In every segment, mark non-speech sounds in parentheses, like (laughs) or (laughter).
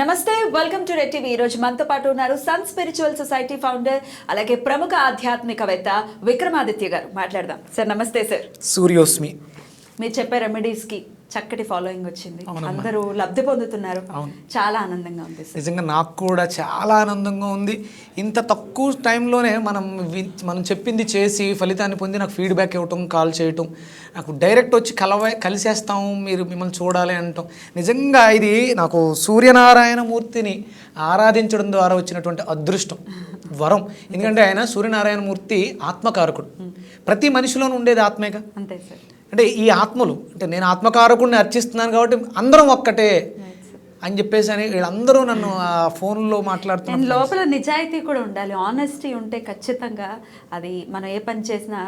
నమస్తే welcome to red TV ఈ రోజు మనతో పాటు ఉన్నారు సన్ స్పిరిచువల్ సొసైటీ ఫౌండర్ అలాగే ప్రముఖ ఆధ్యాత్మికవేత్త విక్రమాదిత్య గారు. మాట్లాడదాం. సార్ నమస్తే సార్. సూర్యోస్మి. మీరు చెప్పే రెమెడీస్కి చక్కటి ఫాలోయింగ్ వచ్చింది. అందరూ లబ్ధి పొందుతున్నారు. చాలా ఆనందంగా ఉంది నిజంగా నాకు కూడా చాలా ఆనందంగా ఉంది. ఇంత తక్కువ టైంలోనే మనం మనం చెప్పింది చేసి ఫలితాన్ని పొంది నాకు ఫీడ్బ్యాక్ ఇవ్వటం కాల్ చేయటం నాకు డైరెక్ట్ వచ్చి కలవ కలిసేస్తాం మీరు మిమ్మల్ని చూడాలి అంటాం. నిజంగా ఇది నాకు సూర్యనారాయణ మూర్తిని ఆరాధించడం ద్వారా వచ్చినటువంటి అదృష్టం వరం. ఎందుకంటే ఆయన సూర్యనారాయణ మూర్తి ఆత్మకారకుడు ప్రతి మనిషిలోనూ ఉండేది ఆత్మేగా? అంతే సార్. అంటే ఈ ఆత్మలు అంటే నేను ఆత్మకారకుడిని అర్చిస్తున్నాను కాబట్టి అందరం ఒక్కటే అని చెప్పేసి అని వీళ్ళందరూ నన్ను ఆ ఫోన్లో మాట్లాడుతున్నారు లోపల నిజాయితీ కూడా ఉండాలి. ఆనెస్టీ ఉంటే ఖచ్చితంగా అది మనం ఏ పని చేసినా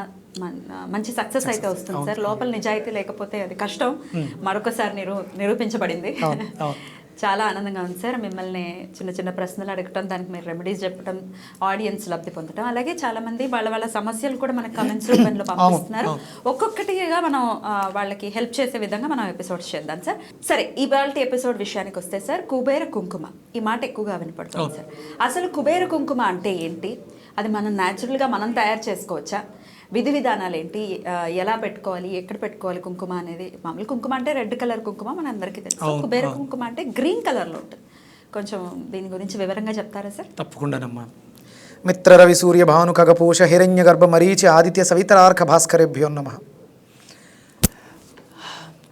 మంచి సక్సెస్ అయితే వస్తుంది సార్. లోపల నిజాయితీ లేకపోతే అది కష్టం. మరొకసారి నిరూ నిరూపించబడింది. చాలా ఆనందంగా ఉంది సార్. మిమ్మల్ని చిన్న చిన్న ప్రశ్నలు అడగటం దానికి మీరు రెమెడీస్ చెప్పడం ఆడియన్స్ లబ్ధి పొందడం అలాగే చాలా మంది వాళ్ళ వాళ్ళ సమస్యలు కూడా మనకి కమెంట్స్ రూపంలో (laughs) పంపిస్తున్నారు. ఒక్కొక్కటిగా మనం వాళ్ళకి హెల్ప్ చేసే విధంగా మనం ఎపిసోడ్స్ చేద్దాం సార్. సరే ఇవాళ ఎపిసోడ్ విషయానికి వస్తే సార్ కుబేర కుంకుమ. ఈ మాట ఎక్కువగా వినపడుతుంది సార్. అసలు కుబేర కుంకుమ అంటే ఏంటి? అది మనం న్యాచురల్గా మనం తయారు చేసుకోవచ్చా? విధి విధానాలు ఏంటి? ఎలా పెట్టుకోవాలి? ఎక్కడ పెట్టుకోవాలి కుంకుమ అనేది? మామూలు కుంకుమ అంటే రెడ్ కలర్ కుంకుమ మన అందరికీ తెలుసు. కుబేర. కుంకుమ అంటే గ్రీన్ కలర్లో ఉంటుంది. కొంచెం దీని గురించి వివరంగా చెప్తారా సార్? తప్పకుండానమ్మా. మిత్ర రవి సూర్య భాను ఖగపోష హిరణ్య గర్భ మరీచి ఆదిత్య సవితరార్క భాస్కరేభ్యో నమ.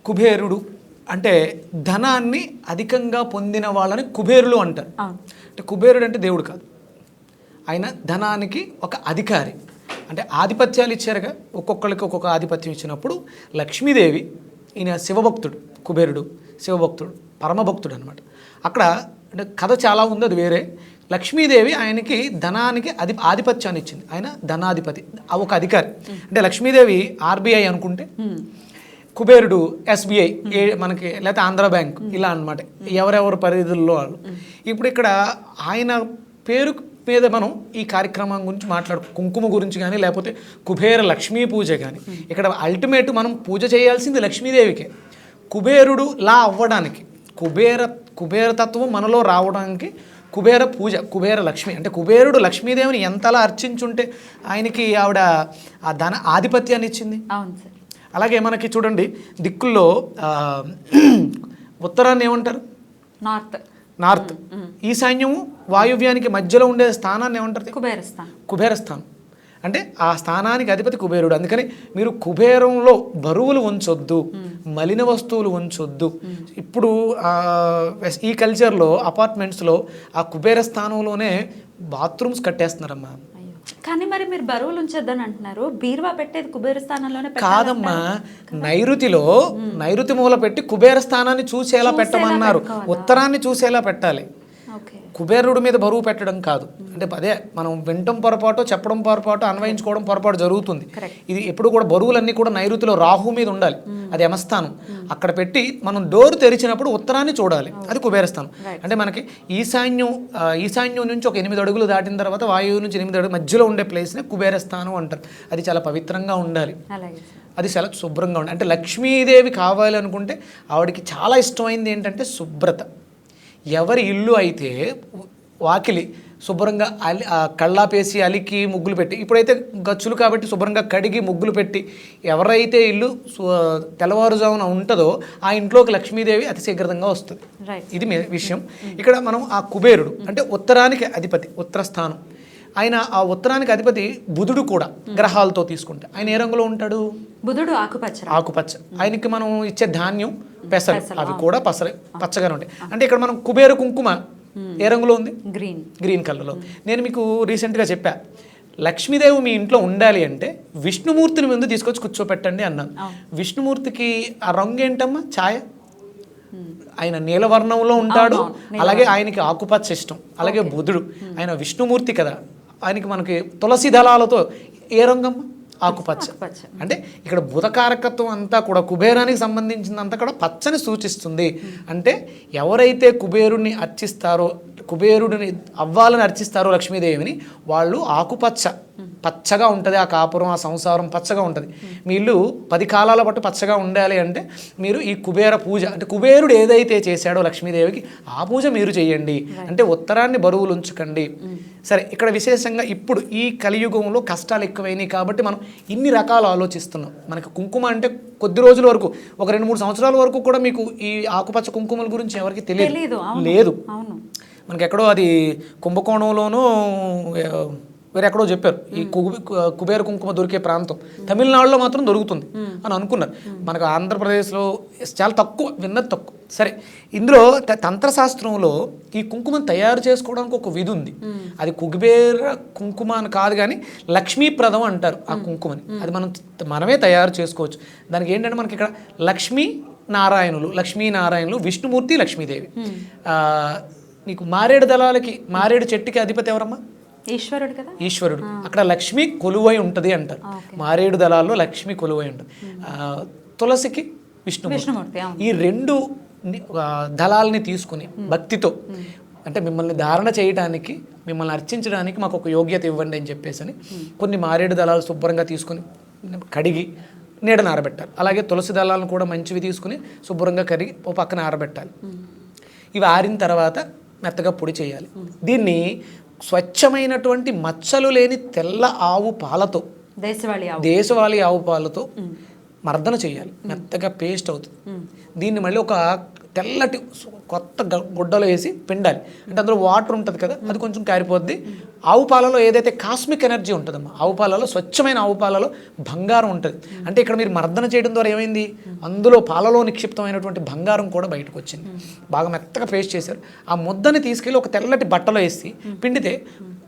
కుబేరుడు అంటే ధనాన్ని అధికంగా పొందిన వాళ్ళని కుబేరులు అంటారు. అంటే కుబేరుడు అంటే దేవుడు కాదు. ఆయన ధనానికి ఒక అధికారి. అంటే ఆధిపత్యాలు ఇచ్చారుగా. ఒక్కొక్కరికి ఒక్కొక్క ఆధిపత్యం ఇచ్చినప్పుడు లక్ష్మీదేవి ఈయన శివభక్తుడు కుబేరుడు శివభక్తుడు పరమభక్తుడు అనమాట అక్కడ అంటే కథ చాలా ఉంది అది వేరే. లక్ష్మీదేవి ఆయనకి ధనానికి అధి ఆధిపత్యాన్ని ఇచ్చింది. ఆయన ధనాధిపతి ఒక అధికారి. అంటే లక్ష్మీదేవి ఆర్బీఐ అనుకుంటే కుబేరుడు ఎస్బీఐ ఏ మనకి లేకపోతే ఆంధ్ర బ్యాంక్ ఇలా అన్నమాట. ఎవరెవరు పరిధుల్లో వాళ్ళు. ఇప్పుడు ఇక్కడ ఆయన పేరు మీద మనం ఈ కార్యక్రమం గురించి మాట్లాడు కుంకుమ గురించి కానీ లేకపోతే కుబేర లక్ష్మీ పూజ కానీ ఇక్కడ అల్టిమేట్ మనం పూజ చేయాల్సింది లక్ష్మీదేవికే. కుబేరుడు లా అవ్వడానికి కుబేర కుబేర తత్వం మనలో రావడానికి కుబేర పూజ కుబేర లక్ష్మి అంటే కుబేరుడు లక్ష్మీదేవిని ఎంతలా అర్చించుంటే ఆయనకి ఆవిడ ఆ ధన ఆధిపత్యాన్ని ఇచ్చింది? అవును సార్. అలాగే మనకి చూడండి దిక్కుల్లో ఉత్తరాన్ని ఏమంటారు? నార్త్. నార్త్. ఈశాన్యము వాయువ్యానికి మధ్యలో ఉండే స్థానాన్ని ఏమంటారు? కుబేరస్థాన్. కుబేర స్థానం అంటే ఆ స్థానానికి అధిపతి కుబేరుడు. అందుకని మీరు కుబేరంలో బరువులు ఉంచొద్దు మలిన వస్తువులు ఉంచొద్దు. ఇప్పుడు ఈ కల్చర్లో అపార్ట్మెంట్స్లో ఆ కుబేర స్థానంలోనే బాత్రూమ్స్ కట్టేస్తున్నారమ్మా. కానీ మరి మీరు బరువులు ఉంచొద్దని అంటున్నారు. బీరువా పెట్టేది కుబేర స్థానంలోనే కాదమ్మా నైరుతిలో నైరుతి మూల పెట్టి కుబేర స్థానాన్ని చూసేలా పెట్టమన్నారు. ఉత్తరాన్ని చూసేలా పెట్టాలి. కుబేరుడి మీద బరువు పెట్టడం కాదు. అంటే అదే మనం వినటం పొరపాటు చెప్పడం పొరపాటు అన్వయించుకోవడం పొరపాటు జరుగుతుంది. ఇది ఎప్పుడు కూడా బరువులన్నీ కూడా నైరుతిలో రాహు మీద ఉండాలి. అది యమస్థానం. అక్కడ పెట్టి మనం డోర్ తెరిచినప్పుడు ఉత్తరాన్ని చూడాలి. అది కుబేరస్థానం. అంటే మనకి ఈశాన్యం ఈశాన్యం నుంచి ఒక ఎనిమిది అడుగులు దాటిన తర్వాత వాయువు నుంచి ఎనిమిది అడుగులు మధ్యలో ఉండే ప్లేస్ని కుబేరస్థానం అంటారు. అది చాలా పవిత్రంగా ఉండాలి. అది చాలా శుభ్రంగా ఉండాలి. అంటే లక్ష్మీదేవి కావాలి అనుకుంటే ఆవిడకి చాలా ఇష్టమైంది ఏంటంటే శుభ్రత. ఎవరి ఇల్లు అయితే వాకిలి శుభ్రంగా అలి కళ్ళాపేసి అలికి ముగ్గులు పెట్టి ఇప్పుడైతే గచ్చులు కాబట్టి శుభ్రంగా కడిగి ముగ్గులు పెట్టి ఎవరైతే ఇల్లు తెల్లవారుజామున ఉంటుందో ఆ ఇంట్లోకి లక్ష్మీదేవి అతి శీఘ్రంగా వస్తుంది ఇది మే- విషయం. ఇక్కడ మనం ఆ కుబేరుడు అంటే ఉత్తరానికి అధిపతి ఉత్తర స్థానం ఆయన ఆ ఉత్తరానికి అధిపతి బుధుడు కూడా గ్రహాలతో తీసుకుంటే. ఆయన ఏ రంగులో ఉంటాడు? బుధుడు ఆకుపచ్చ. ఆకుపచ్చ. ఆయనకి మనం ఇచ్చే ధాన్యం పెసలు. అవి కూడా పసర పచ్చగానే ఉంటాయి. అంటే ఇక్కడ మనం కుబేర కుంకుమ ఏ రంగులో ఉంది? గ్రీన్. గ్రీన్ కలర్లో. నేను మీకు రీసెంట్గా చెప్పా. లక్ష్మీదేవి మీ ఇంట్లో ఉండాలి అంటే విష్ణుమూర్తిని ముందు తీసుకొచ్చి కూర్చోపెట్టండి అన్నాను. విష్ణుమూర్తికి ఆ రంగు ఏంటమ్మా? ఛాయ? ఆయన నీలవర్ణంలో ఉంటాడు. అలాగే ఆయనకి ఆకుపచ్చ ఇష్టం. అలాగే బుధుడు. ఆయన విష్ణుమూర్తి కదా. ఆయనకి మనకి తులసి దళాలతో ఏ రంగమ్మ ఆకుపచ్చ. అంటే ఇక్కడ బుధకారకత్వం అంతా కూడా కుబేరానికి సంబంధించిందంతా కూడా పచ్చని సూచిస్తుంది. అంటే ఎవరైతే కుబేరుని అర్చిస్తారో కుబేరుడిని అవ్వాలని అర్చిస్తారో లక్ష్మీదేవిని వాళ్ళు ఆకుపచ్చ. పచ్చగా ఉంటుంది ఆ కాపురం ఆ సంసారం పచ్చగా ఉంటుంది. మీ ఇల్లు పది కాలాల పాటు పచ్చగా ఉండాలి అంటే మీరు ఈ కుబేర పూజ అంటే కుబేరుడు ఏదైతే చేశాడో లక్ష్మీదేవికి ఆ పూజ మీరు చేయండి. అంటే ఉత్తరాన్ని బరువులు ఉంచకండి. సరే ఇక్కడ విశేషంగా ఇప్పుడు ఈ కలియుగంలో కష్టాలు ఎక్కువైనాయి కాబట్టి మనం ఇన్ని రకాలు ఆలోచిస్తున్నాం. మనకి కుంకుమ అంటే కొద్ది రోజుల వరకు ఒక రెండు మూడు సంవత్సరాల వరకు కూడా మీకు ఈ ఆకుపచ్చ కుంకుమల గురించి ఎవరికి తెలియదు. లేదు. మనకి ఎక్కడో అది కుంభకోణంలోనూ ఏ, వేరే ఎక్కడో చెప్పారు. ఈ కుబే కుబేర కుంకుమ దొరికే ప్రాంతం. తమిళనాడులో మాత్రం దొరుకుతుంది అని అనుకున్నారు. మనకు ఆంధ్రప్రదేశ్లో చాలా తక్కువ విన్నది తక్కువ. సరే ఇందులో తంత్రశాస్త్రంలో ఈ కుంకుమను తయారు చేసుకోవడానికి ఒక విధి ఉంది. అది కుబేర కుంకుమ అని కాదు కానీ లక్ష్మీప్రదం అంటారు ఆ కుంకుమని. అది మనం మనమే తయారు చేసుకోవచ్చు. దానికి ఏంటంటే మనకి ఇక్కడ లక్ష్మీ నారాయణులు లక్ష్మీనారాయణులు విష్ణుమూర్తి లక్ష్మీదేవి. నీకు మారేడు దళాలకి మారేడు చెట్టుకి అధిపతి ఎవరమ్మా? ఈశ్వరుడు కదా? ఈశ్వరుడు. అక్కడ లక్ష్మి కొలువై ఉంటుంది అంటారు. మారేడు దళాల్లో లక్ష్మి కొలువై ఉంటుంది. తులసికి విష్ణుమూర్తి. ఈ రెండు దళాలని తీసుకుని భక్తితో అంటే మిమ్మల్ని ధారణ చేయడానికి మిమ్మల్ని అర్చించడానికి మాకు ఒక యోగ్యత ఇవ్వండి అని చెప్పేసి అని కొన్ని మారేడు దళాలు శుభ్రంగా తీసుకుని కడిగి నీడన ఆరబెట్టాలి అలాగే తులసి దళాలను కూడా మంచివి తీసుకుని శుభ్రంగా కడిగి ఓ పక్కన ఆరబెట్టాలి. ఇవి ఆరిన తర్వాత మెత్తగా పొడి చేయాలి. దీన్ని స్వచ్ఛమైనటువంటి మచ్చలు లేని తెల్ల ఆవు పాలతో దేశవాళి ఆవు. దేశవాళీ ఆవు పాలతో మర్దన చేయాలి. మెత్తగా పేస్ట్ అవుతుంది. దీన్ని మళ్ళీ ఒక తెల్లటి కొత్త గ- గుడ్డలో వేసి పిండాలి. అంటే అందులో వాటర్ ఉంటుంది కదా అది కొంచెం కారిపోద్ది. ఆవు పాలలో ఏదైతే కాస్మిక్ ఎనర్జీ ఉంటుందమ్మా ఆవు పాలలో స్వచ్ఛమైన ఆవు పాలలో బంగారం ఉంటుంది. అంటే ఇక్కడ మీరు మర్దన చేయడం ద్వారా ఏమైంది? అందులో పాలలో నిక్షిప్తమైనటువంటి బంగారం కూడా బయటకు వచ్చింది బాగా మెత్తగా పేస్ట్ చేశారు. ఆ ముద్దని తీసుకెళ్ళి ఒక తెల్లటి బట్టలో వేసి పిండితే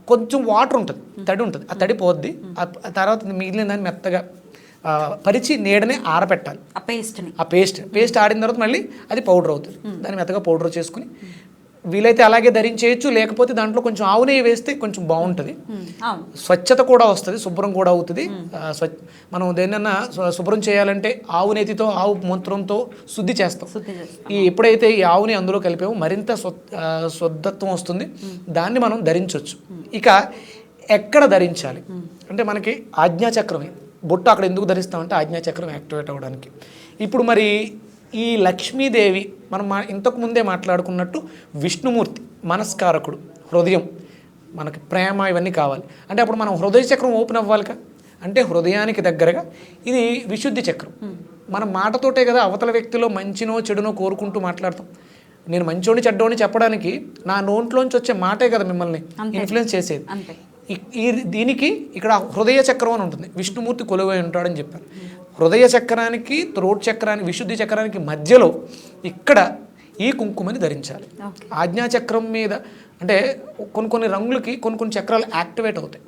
కొంచెం వాటర్ ఉంటుంది తడి ఉంటుంది. ఆ తడి పోద్ది. ఆ తర్వాత మిగిలిన దాన్ని మెత్తగా పరిచి నీడనే ఆరబెట్టాలి. ఆ పేస్ట్ని. ఆ పేస్ట్. పేస్ట్ ఆడిన తర్వాత మళ్ళీ అది పౌడర్ అవుతుంది. దాన్ని మెత్తగా పౌడర్ చేసుకుని వీలైతే అలాగే ధరించేయచ్చు లేకపోతే దాంట్లో కొంచెం ఆవు నెయ్యి వేస్తే కొంచెం బాగుంటుంది. అవును. స్వచ్ఛత కూడా వస్తుంది శుభ్రం కూడా అవుతుంది. ఆ, స్వచ్ఛ మనం దేన్నన్నా శు- శుభ్రం చేయాలంటే ఆవు నేతితో ఆవు మూత్రంతో శుద్ధి చేస్తాం. ఈ ఎప్పుడైతే ఈ ఆవుని అందులో కలిపామో మరింత శుద్ధత్వం వస్తుంది. దాన్ని మనం ధరించవచ్చు ఇక ఎక్కడ ధరించాలి? అంటే మనకి ఆజ్ఞాచక్రమే. బొట్టు అక్కడ ఎందుకు ధరిస్తామంటే ఆజ్ఞాచక్రం యాక్టివేట్ అవ్వడానికి. ఇప్పుడు మరి ఈ లక్ష్మీదేవి మనం మా ఇంతకు ముందే మాట్లాడుకున్నట్టు విష్ణుమూర్తి మనస్కారకుడు హృదయం మనకి ప్రేమ ఇవన్నీ కావాలి. అంటే అప్పుడు మనం హృదయ చక్రం ఓపెన్ అవ్వాలిగా? అంటే హృదయానికి దగ్గరగా ఇది విశుద్ధి చక్రం. మన మాటతోటే కదా అవతల వ్యక్తిలో మంచినో చెడునో కోరుకుంటూ మాట్లాడతాం. నేను మంచోని చెడ్డోని చెప్పడానికి నా నోట్లోంచి వచ్చే మాటే కదా మిమ్మల్ని ఇన్ఫ్లుయెన్స్ చేసేది. అంతే. ఈ- దీనికి ఇక్కడ హృదయ చక్రం అని ఉంటుంది. విష్ణుమూర్తి కొలువై ఉంటాడని చెప్పారు. హృదయ చక్రానికి త్రోట్ చక్రానికి విశుద్ధి చక్రానికి మధ్యలో ఇక్కడ ఈ కుంకుమని ధరించాలి. ఓకే. ఆజ్ఞా చక్రం మీద అంటే కొన్ని కొన్ని రంగులకి కొన్ని కొన్ని చక్రాలు యాక్టివేట్ అవుతాయి.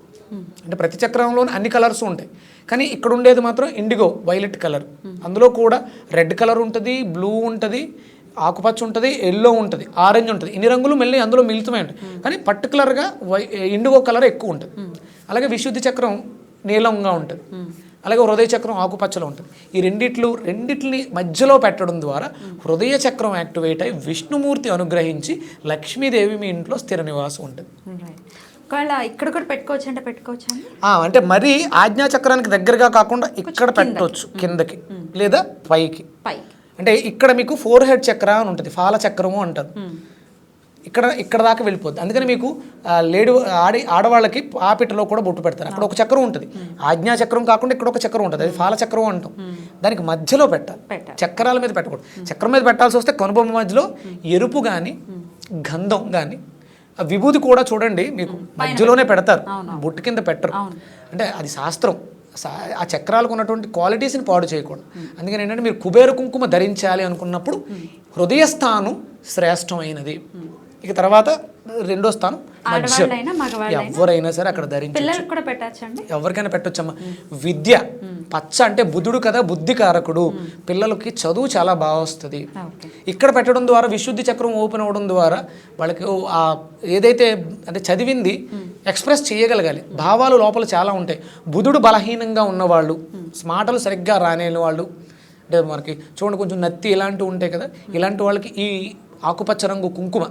అంటే ప్రతి చక్రంలోనే అన్ని కలర్స్ ఉంటాయి. కానీ ఇక్కడ ఉండేది మాత్రం ఇండిగో వైలెట్ కలర్. అందులో కూడా రెడ్ కలర్ ఉంటుంది బ్లూ ఉంటుంది ఆకుపచ్చ ఉంటుంది ఎల్లో ఉంటుంది ఆరెంజ్ ఉంటుంది. ఇన్ని రంగులు మళ్ళీ అందులో మిళితమై ఉంటాయి కానీ పర్టికులర్గా వై ఇండిగో కలర్ ఎక్కువ ఉంటుంది. అలాగే విశుద్ధి చక్రం నీలంగా ఉంటుంది. అలాగే హృదయ చక్రం ఆకుపచ్చలో ఉంటుంది. ఈ రెండిట్లు రెండిట్ని మధ్యలో పెట్టడం ద్వారా హృదయ చక్రం యాక్టివేట్ అయి విష్ణుమూర్తి అనుగ్రహించి లక్ష్మీదేవి మీ ఇంట్లో స్థిర నివాసం ఉంటుంది. ఒకవేళ ఇక్కడ కూడా పెట్టుకోవచ్చు అంటే పెట్టుకోవచ్చు అంటే మరీ ఆజ్ఞా చక్రానికి దగ్గరగా కాకుండా ఇక్కడ పెట్టవచ్చు కిందకి. లేదా పైకి. పైకి. అంటే ఇక్కడ మీకు ఫోర్ హెడ్ చక్ర అని ఉంటుంది ఫాల చక్రము అంటారు. ఇక్కడ ఇక్కడ దాకా వెళ్ళిపోద్ది. అందుకని మీకు లేడి ఆడి ఆడవాళ్ళకి పాపిటలో కూడా బొట్టు పెడతారు. అక్కడ ఒక చక్రం ఉంటుంది. ఆజ్ఞా చక్రం కాకుండా ఇక్కడ ఒక చక్రం ఉంటుంది. అది ఫాల చక్రం అంటాం. దానికి మధ్యలో పెట్టాలి. చక్రాల మీద పెట్టకూడదు. చక్రం మీద పెట్టాల్సి వస్తే కనుబొమ్మ మధ్యలో ఎరుపు కానీ గంధం కానీ ఆ విభూది కూడా చూడండి మీకు మధ్యలోనే పెడతారు. బొట్టు కింద పెట్టరు. అంటే అది శాస్త్రం. ఆ చక్రాలకు ఉన్నటువంటి క్వాలిటీస్ని పాడు చేయకూడదు. అందుకని ఏంటంటే మీరు కుబేర కుంకుమ ధరించాలి అనుకున్నప్పుడు హృదయ స్థానం శ్రేష్టమైనది. ఇక తర్వాత రెండో స్థానం ఎవరైనా సరే అక్కడ ధరించి పిల్లలకు కూడా పెట్టచ్చు అండి ఎవరికైనా పెట్టొచ్చమ్మా. విద్య. పచ్చ అంటే బుద్ధుడు కదా బుద్ధి కారకుడు పిల్లలకి చదువు చాలా బాగా వస్తుంది. ఇక్కడ పెట్టడం ద్వారా విశుద్ధి చక్రం ఓపెన్ అవ్వడం ద్వారా వాళ్ళకి ఏదైతే అంటే చదివింది ఎక్స్ప్రెస్ చేయగలగాలి. భావాలు లోపల చాలా ఉంటాయి. బుధుడు బలహీనంగా ఉన్నవాళ్ళు మాటలు సరిగ్గా రానేని వాళ్ళు అంటే మనకి చూడండి కొంచెం నత్తి ఇలాంటివి ఉంటాయి కదా. ఇలాంటి వాళ్ళకి ఈ ఆకుపచ్చ రంగు కుంకుమ.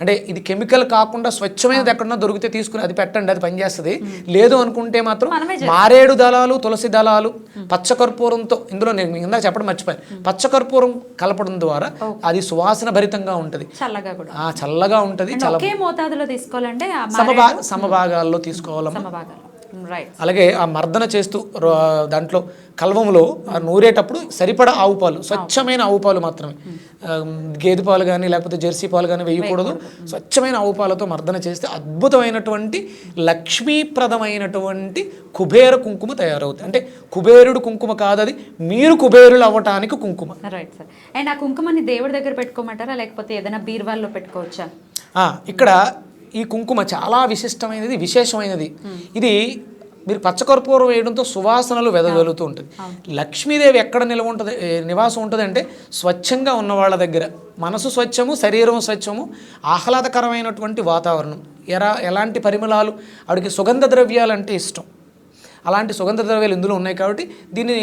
అంటే ఇది కెమికల్ కాకుండా స్వచ్ఛమైనది ఎక్కడన్నా దొరికితే తీసుకుని అది పెట్టండి అది పనిచేస్తుంది. లేదు అనుకుంటే మాత్రం మారేడు దళాలు తులసి దళాలు పచ్చకర్పూరంతో ఇందులో నేను ఇందాక చెప్పడం మర్చిపోయాను. పచ్చకర్పూరం కలపడం ద్వారా అది సువాసన భరితంగా ఉంటుంది. చల్లగా చల్లగా ఉంటుంది సమభాగాల్లో తీసుకోవాలమ్మా. రైట్ అలాగే ఆ మర్దన చేస్తూ దాంట్లో కల్వములో ఆ నూరేటప్పుడు సరిపడా ఆవు పాలు స్వచ్ఛమైన ఆవు పాలు మాత్రమే. ఆ, గేదె పాలు కానీ లేకపోతే జెర్సీ పాలు కానీ వేయకూడదు. స్వచ్ఛమైన ఆవు పాలతో మర్దన చేస్తే అద్భుతమైనటువంటి లక్ష్మీప్రదమైనటువంటి కుబేర కుంకుమ తయారవుతుంది. అంటే కుబేరుడు కుంకుమ కాదు అది మీరు కుబేరులు అవ్వటానికి కుంకుమ. రైట్ సార్ అండ్ ఆ కుంకుమని దేవుడి దగ్గర పెట్టుకోమంటారా? లేకపోతే ఏదైనా బీర్వాల్లో పెట్టుకోవచ్చా? ఆ, ఇక్కడ ఈ కుంకుమ చాలా విశిష్టమైనది విశేషమైనది. ఇది మీరు పచ్చకర్పూరం వేయడంతో సువాసనలు వెదజల్లుతూ ఉంటుంది లక్ష్మీదేవి ఎక్కడ నిలవ ఉంటుంది నివాసం ఉంటుంది అంటే స్వచ్ఛంగా ఉన్న వాళ్ళ దగ్గర. మనసు స్వచ్ఛము శరీరం స్వచ్ఛము ఆహ్లాదకరమైనటువంటి వాతావరణం. ఎరా ఎలాంటి పరిమళాలు? ఆవిడకి సుగంధ ద్రవ్యాలు అంటే ఇష్టం. అలాంటి సుగంధ ద్రవ్యాలు ఇందులో ఉన్నాయి కాబట్టి దీన్ని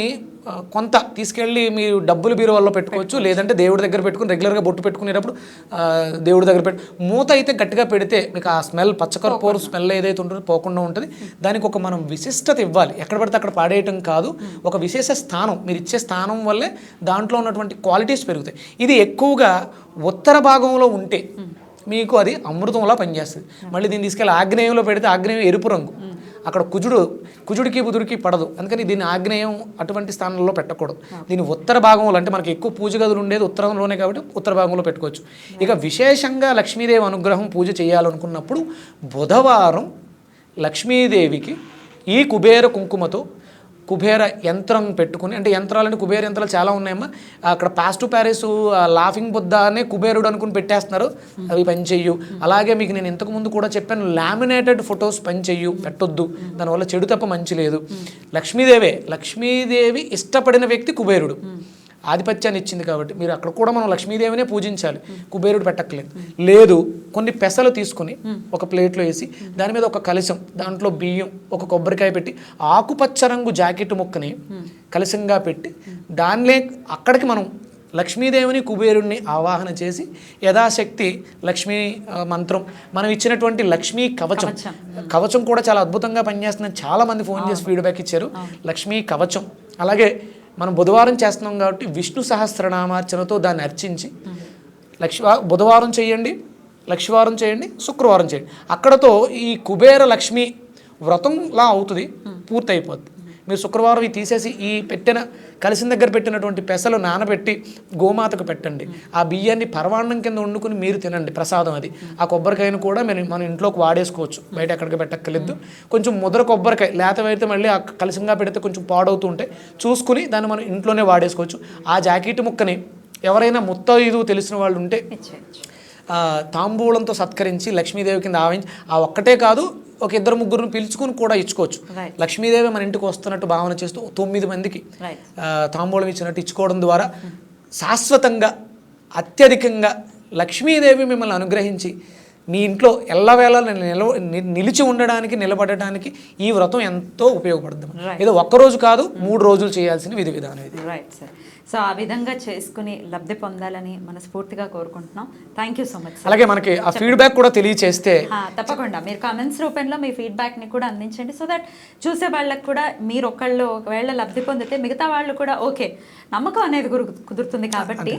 కొంత తీసుకెళ్ళి మీరు డబ్బులు బీరువాల్లో పెట్టుకోవచ్చు లేదంటే దేవుడి దగ్గర పెట్టుకుని రెగ్యులర్గా బొట్టు పెట్టుకునేటప్పుడు దేవుడి దగ్గర పెట్టు మూత అయితే గట్టిగా పెడితే మీకు ఆ స్మెల్ పచ్చకర్పూర స్మెల్ ఏదైతే ఉంటుందో పోకుండా ఉంటుంది. దానికి ఒక మనం విశిష్టత ఇవ్వాలి. ఎక్కడ పడితే అక్కడ పాడేయటం కాదు. ఒక విశేష స్థానం మీరు ఇచ్చే స్థానం వల్లే దాంట్లో ఉన్నటువంటి క్వాలిటీస్ పెరుగుతాయి. ఇది ఎక్కువగా ఉత్తర భాగంలో ఉంటే మీకు అది అమృతంలా పనిచేస్తుంది. మళ్ళీ దీన్ని తీసుకెళ్ళి ఆగ్నేయంలో పెడితే ఆగ్నేయం ఎరుపు రంగు. అక్కడ కుజుడు కుజుడికి బుధుడికి పడదు. అందుకని దీన్ని ఆగ్నేయం అటువంటి స్థానంలో పెట్టకూడదు. దీని ఉత్తర భాగంలో అంటే మనకి ఎక్కువ పూజ గదులు ఉండేది ఉత్తరంలోనే కాబట్టి ఉత్తర భాగంలో పెట్టుకోవచ్చు. ఇక విశేషంగా లక్ష్మీదేవి అనుగ్రహం పూజ చేయాలనుకున్నప్పుడు బుధవారం లక్ష్మీదేవికి ఈ కుబేర కుంకుమతో కుబేర యంత్రం పెట్టుకుని అంటే యంత్రాలు అంటే కుబేర యంత్రాలు చాలా ఉన్నాయమ్మా. అక్కడ pass to Paris laughing Buddha అనే కుబేరుడు అనుకుని పెట్టేస్తున్నారు. అవి పని అలాగే మీకు నేను ఇంతకు ముందు కూడా చెప్పాను లామినేటెడ్ ఫొటోస్ పని పెట్టొద్దు. దానివల్ల చెడు తప్ప మంచి లేదు. లక్ష్మీదేవే లక్ష్మీదేవి ఇష్టపడిన వ్యక్తి కుబేరుడు. ఆధిపత్యాన్ని ఇచ్చింది కాబట్టి మీరు అక్కడ కూడా మనం లక్ష్మీదేవినే పూజించాలి. కుబేరుడు పెట్టక్కలేదు లేదు కొన్ని పెసలు తీసుకొని ఒక ప్లేట్లో వేసి దాని మీద ఒక కలశం దాంట్లో బియ్యం ఒక కొబ్బరికాయ పెట్టి ఆకుపచ్చ రంగు జాకెట్ ముక్కని కలశంగా పెట్టి దానిలే అక్కడికి మనం లక్ష్మీదేవిని కుబేరుణ్ణి ఆవాహన చేసి యథాశక్తి లక్ష్మీ మంత్రం మనం ఇచ్చినటువంటి లక్ష్మీ కవచం. కవచం. కూడా చాలా అద్భుతంగా పనిచేస్తుందని చాలా మంది ఫోన్ చేసి ఫీడ్బ్యాక్ ఇచ్చారు. లక్ష్మీ కవచం. అలాగే మనం బుధవారం చేస్తున్నాం కాబట్టి విష్ణు సహస్రనామార్చనతో దాన్ని అర్చించి లక్ష్మి బుధవారం చేయండి లక్ష్మీవారం చేయండి శుక్రవారం చేయండి. అక్కడతో ఈ కుబేర లక్ష్మి వ్రతంలా అవుతుంది పూర్తయిపోద్ది. మీరు శుక్రవారం ఇది తీసేసి ఈ పెట్టిన కలిసిన దగ్గర పెట్టినటువంటి పెసలు నానబెట్టి గోమాతకు పెట్టండి. ఆ బియ్యాన్ని పరవాన్నం కింద వండుకుని మీరు తినండి. ప్రసాదం అది. ఆ కొబ్బరికాయను కూడా మీరు మన ఇంట్లోకి వాడేసుకోవచ్చు. బయట ఎక్కడికి పెట్టక్కర్లేదు. కొంచెం ముద్ర కొబ్బరికాయ లేత అయితే మళ్ళీ ఆ కలిసింగా పెడితే కొంచెం పాడవుతూ ఉంటే చూసుకుని దాన్ని మనం ఇంట్లోనే వాడేసుకోవచ్చు. ఆ జాకెట్ ముక్కని ఎవరైనా ముత్తైదు తెలిసిన వాళ్ళు ఉంటే తాంబూలంతో సత్కరించి లక్ష్మీదేవి కింద ఆవించి ఆ ఒక్కటే కాదు ఒక ఇద్దరు ముగ్గురిని పిలుచుకుని కూడా ఇచ్చుకోవచ్చు. లక్ష్మీదేవి మన ఇంటికి వస్తున్నట్టు భావన చేస్తూ తొమ్మిది మందికి తాంబూలం ఇచ్చినట్టు ఇచ్చుకోవడం ద్వారా శాశ్వతంగా అత్యధికంగా లక్ష్మీదేవి మిమ్మల్ని అనుగ్రహించి మీ ఇంట్లో ఎల్లవేళ నిలవ నిలిచి ఉండడానికి నిలబడటానికి ఈ వ్రతం ఎంతో ఉపయోగపడుతుంది. ఏదో ఒక్కరోజు కాదు మూడు రోజులు చేయాల్సిన విధి విధానం ఇది. రైట్ సార్ సో ఆ విధంగా చేసుకుని లబ్ధి పొందాలని మనస్ఫూర్తిగా కోరుకుంటున్నాం. థ్యాంక్ యూ సో మచ్ అలాగే మనకి ఆ ఫీడ్బ్యాక్ కూడా తెలియచేస్తే తప్పకుండా. మీరు కామెంట్స్ రూపంలో మీ ఫీడ్బ్యాక్ని కూడా అందించండి సో దట్ చూసే వాళ్ళకి కూడా మీరు ఒకళ్ళు ఒకవేళ లబ్ధి పొందితే మిగతా వాళ్ళు కూడా ఓకే నమ్మకం అనేది కుదురు- కుదురుతుంది కాబట్టి